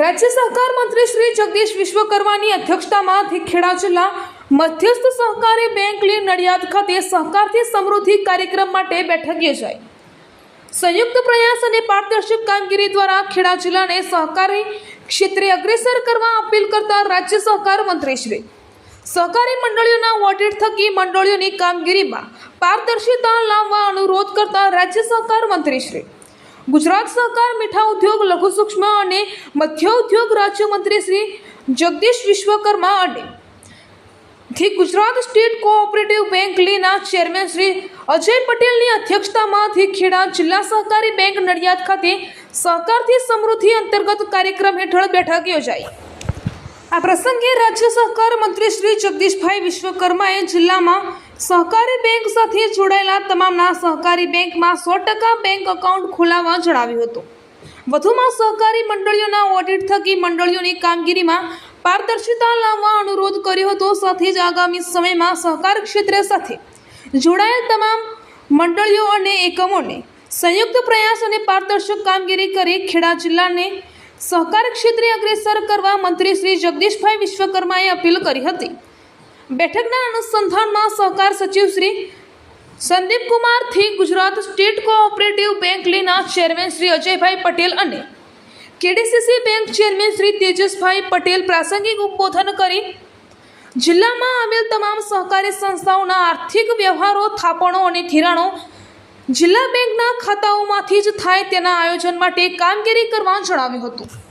રાજ્ય સહકાર મંત્રી શ્રી જગદીશ વિશ્વકર્માની અધ્યક્ષતામાંથી ખેડા જિલ્લા મધ્યસ્થ સહકારી બેંક લી નડિયાદ ખાતે સહકારથી સમૃદ્ધિ કાર્યક્રમ માટે બેઠક યોજાઈ. સંયુક્ત પ્રયાસ અને પારદર્શક કામગીરી દ્વારા ખેડા જિલ્લાને સહકારી ક્ષેત્રે અગ્રેસર કરવા અપીલ કરતા રાજ્ય સહકાર મંત્રી શ્રી. સહકારી મંડળીઓના ઓડિટ થકી મંડળીઓની કામગીરીમાં પારદર્શિતા લાવવા અનુરોધ કરતા રાજ્ય સહકાર મંત્રી શ્રી. ગુજરાત સહકાર મીઠા ઉદ્યોગ, લઘુ સૂક્ષ્મ અને મધ્ય ઉદ્યોગ રાજ્યમંત્રી શ્રી જગદીશ વિશ્વકર્મા અને થી ગુજરાત સ્ટેટ કોઓપરેટિવ બેંક લીના ચેરમેન શ્રી અજય પટેલની અધ્યક્ષતામાંથી ખેડા જિલ્લા સહકારી બેંક નડિયાદ ખાતે સહકારથી સમૃદ્ધિ અંતર્ગત કાર્યક્રમ હેઠળ બેઠક યોજાઈ. આ પ્રસંગે રાજ્ય સહકાર મંત્રી શ્રી જગદીશભાઈ વિશ્વકર્માએ જિલ્લામાં સહકારી બેંક સાથે જોડાયેલા તમામના સહકારી બેંકમાં સો ટકા બેંક એકાઉન્ટ ખોલાવવા જણાવ્યું હતું. વધુમાં સહકારી મંડળીઓના ઓડિટ થકી મંડળીઓની કામગીરીમાં પારદર્શિતા લાવવા અનુરોધ કર્યો હતો. સાથે જ આગામી સમયમાં સહકાર ક્ષેત્ર સાથે જોડાયેલ તમામ મંડળીઓ અને એકમોને સંયુક્ત પ્રયાસ અને પારદર્શક કામગીરી કરી ખેડા જિલ્લાને સહકાર ક્ષેત્રે અગ્રેસર કરવા મંત્રી શ્રી જગદીશભાઈ વિશ્વકર્માએ અપીલ કરી હતી. બેઠકના અનુસંધાનમાં સહકાર સચિવ શ્રી સંદીપ કુમારથી ગુજરાત સ્ટેટ કોઓપરેટિવ બેંક લીના ચેરમેન શ્રી અજયભાઈ પટેલ અને KDCC bank chairman Shri Tejasbhai Patel પ્રાસંગિક ઉદબોધન કરી જિલ્લામાં આવેલ તમામ સહકારી સંસ્થાઓના આર્થિક વ્યવહારો, થાપણો અને ધિરાણો જિલ્લા બેંકના ખાતાઓમાંથી જ થાય તેના આયોજન માટે કામગીરી કરવા જણાવ્યું હતું.